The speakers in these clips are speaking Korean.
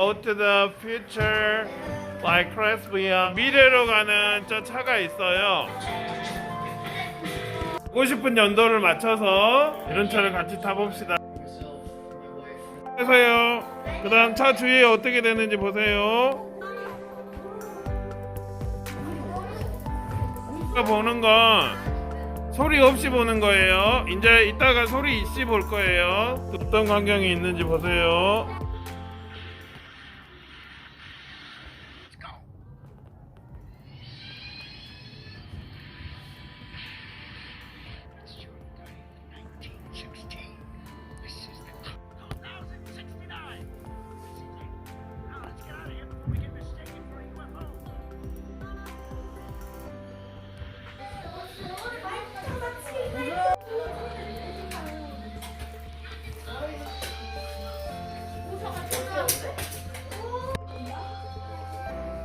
Out to the future like Cresvia 미래로 가는 저 차가 있어요. 보고 싶은 연도를 맞춰서 이런 차를 같이 타봅시다. 보세요. 그 다음 차 주위에 어떻게 되는지 보세요. 보는 건 소리 없이 보는 거예요. 이제 이따가 소리 있이 볼 거예요. 어떤 광경이 있는지 보세요.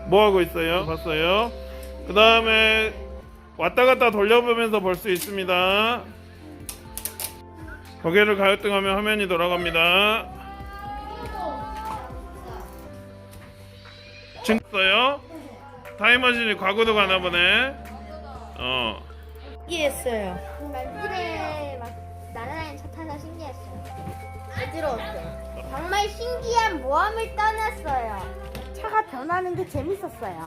뭐 하고 있어요? 봤어요? 그 다음에 왔다 갔다 돌려보면서 볼 수 있습니다. 고개를 가요등하면 화면이 돌아갑니다. 증어요 타임머신이 과거도 가나 보네. 어. 신기했어요. 날들에 막 날아다니는 차 타서 신기했어요. 부드러웠어요. 정말 신기한 모험을 떠났어요. 변하는 게 재밌었어요.